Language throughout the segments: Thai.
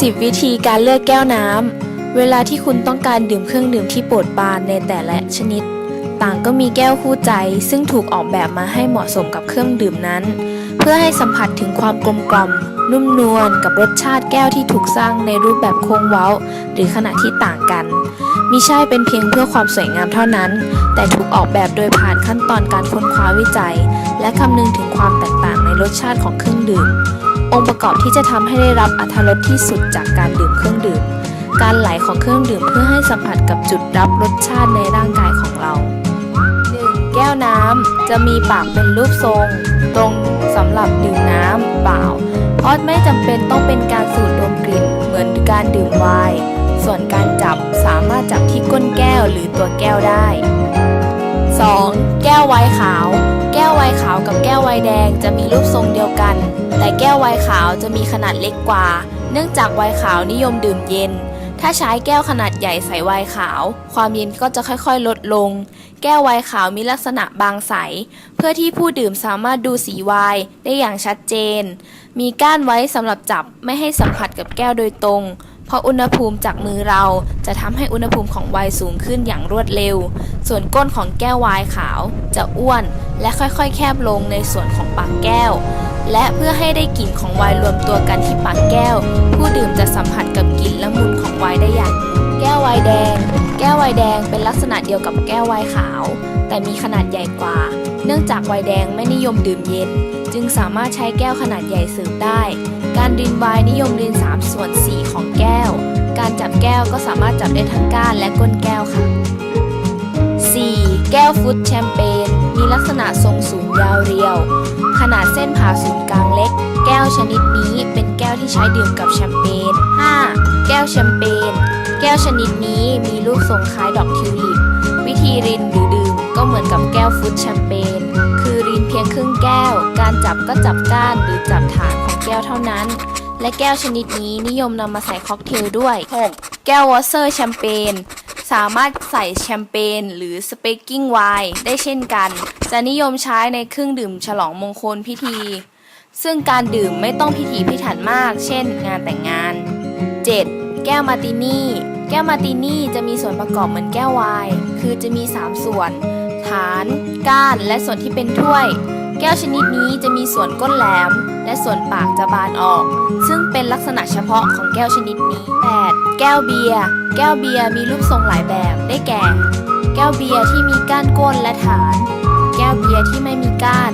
10 วิธีการเลือกแก้วน้ำ เวลาที่คุณต้องการดื่มเครื่องดื่มที่โปรดปรานในแต่ละชนิด ต่างก็มีแก้วคู่ใจ ซึ่งถูกออกแบบมาให้เหมาะสมกับเครื่องดื่มนั้น เพื่อให้สัมผัสถึงความกลมกล่อม นุ่มนวลกับรสชาติแก้วที่ถูกสร้างในรูปแบบโค้งเว้า หรือขนาดที่ต่างกัน มิใช่เป็นเพียงเพื่อความสวยงามเท่านั้น แต่ถูกออกแบบโดยผ่านขั้นตอนการค้นคว้าวิจัย และคำนึงถึงความแตกต่างในรสชาติของเครื่องดื่ม องค์ประกอบที่จะทำให้ได้รับอรรถรสที่สุดจากการดื่มเครื่องดื่ม การไหลของเครื่องดื่มเพื่อให้สัมผัสกับจุดรับรสชาติในร่างกายของเรา 1. แก้วน้ำจะมีปากเป็นรูปทรง ตรงสำหรับดื่มน้ำเปล่า เพราะไม่จำเป็นต้องเป็นการสูดดมกลิ่นเหมือนการดื่มไวน์ สามารถจับที่ก้นแก้วหรือตัวแก้วได้ 2. แก้วไวน์ขาว แก้วไวน์ขาวกับแก้วไวน์แดงจะมีรูปทรงเดียวกัน แต่แก้วไวน์ขาวจะมีขนาดเล็กกว่า เนื่องจากไวน์ขาวนิยมดื่มเย็น ถ้าใช้แก้วขนาดใหญ่ใส่ไวน์ขาว ความเย็นก็จะค่อยๆ ลดลง แก้วไวน์ขาวมีลักษณะบางใส เพื่อที่ผู้ดื่มสามารถดูสีไวน์ได้อย่างชัดเจน มีก้านไว้สำหรับจับไม่ให้สัมผัสกับแก้วโดยตรง เพราะอุณหภูมิจากมือเราจะทำให้อุณหภูมิของไวน์สูงขึ้นอย่างรวดเร็ว ส่วนก้นของแก้วไวน์ขาวจะอ้วนและค่อยๆ แคบลงในส่วนของปากแก้ว และเพื่อให้ได้กลิ่นของไวน์รวมตัวกันที่ปากแก้ว ผู้ดื่มจะสัมผัสกับกลิ่นละมุนของไวน์ได้อย่างดีแก้วไวน์แดง แก้วไวน์แดงเป็นลักษณะเดียวกับแก้วไวน์ขาว แต่มีขนาดใหญ่กว่า เนื่องจากไวน์แดงไม่นิยมดื่มเย็น จึงสามารถใช้แก้วขนาดใหญ่สืบได้ การดินไวน์นิยมดิน3ส่วน4ของแก้ว การจับแก้วก็สามารถจับได้ทั้งก้านและก้นแก้วค่ะ 4. แก้วฟุตแชมเปญมีลักษณะทรงสูงยาวเรียว ขนาดเส้นผ่าศูนย์กลางเล็ก แก้วชนิดนี้เป็นแก้วที่ใช้ดื่มกับแชมเปญ 5. แก้วแชมเปญแก้วชนิดนี้มีรูปทรงคล้ายดอกทิวลิป วิธีรินหรือดื่มก็เหมือนกับแก้วฟุตแชมเปญคือรินเพียงครึ่งแก้ว การจับก็จับก้านหรือจับฐานของแก้วเท่านั้น และแก้วชนิดนี้นิยมนำมาใส่ค็อกเทลด้วย 6. แก้ววอเซอร์แชมเปญสามารถใส่แชมเปญหรือสเปกกิ้งไวน์ได้เช่นกัน จะนิยมใช้ในเครื่องดื่มฉลองมงคลพิธี ซึ่งการดื่มไม่ต้องพิถีพิถันมาก เช่น งานแต่งงาน 7. แก้วมาร์ตินี่ แก้วมาร์ตินี่จะมีส่วนประกอบเหมือนแก้วไวน์คือจะมี 3 ส่วน ฐาน ก้าน และส่วนที่เป็นถ้วย แก้วชนิดนี้จะมีส่วนก้นแหลม และส่วนปากจะบานออก ซึ่งเป็นลักษณะเฉพาะของแก้วชนิดนี้ 8. แก้วเบียร์แก้วเบียร์มีรูปทรงหลายแบบได้แก่ แก้วเบียร์ที่มีก้านก้นและฐาน แก้วเบียร์ที่ไม่มีก้าน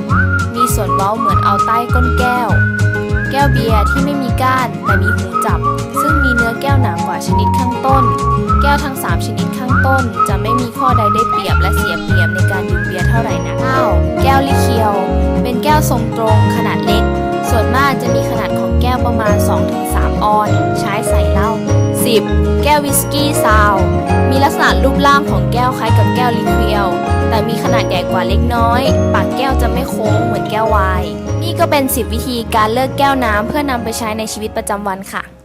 มีส่วนเว้าเหมือนเอาใต้ก้นแก้ว แก้วเบียร์ที่ไม่มีก้านแต่มีหูจับ ซึ่งมีเนื้อแก้วหนากว่าชนิดข้างต้น แก้วทั้ง 3 ชนิดข้างต้น จะไม่มีข้อใดได้เปรียบและเสียเปรียบในการดื่มเบียร์เท่าไหร่นะ 9. แก้วลิเคียว เป็นแก้วทรงตรงขนาดเล็ก ส่วนมากจะมีขนาดของแก้วประมาณ 2-3 ออน ใช้ใส่เหล้า 10. แก้ววิสกี้ซาว มีลักษณะรูปร่างของแก้วคล้ายกับแก้วลิคียวแต่มีขนาดใหญ่กว่าเล็กน้อย ปากแก้วจะไม่โค้งเหมือนแก้วไวน์ นี่ก็เป็น 10 วิธีการเลือกแก้วน้ำเพื่อนำไปใช้ในชีวิตประจำวันค่ะ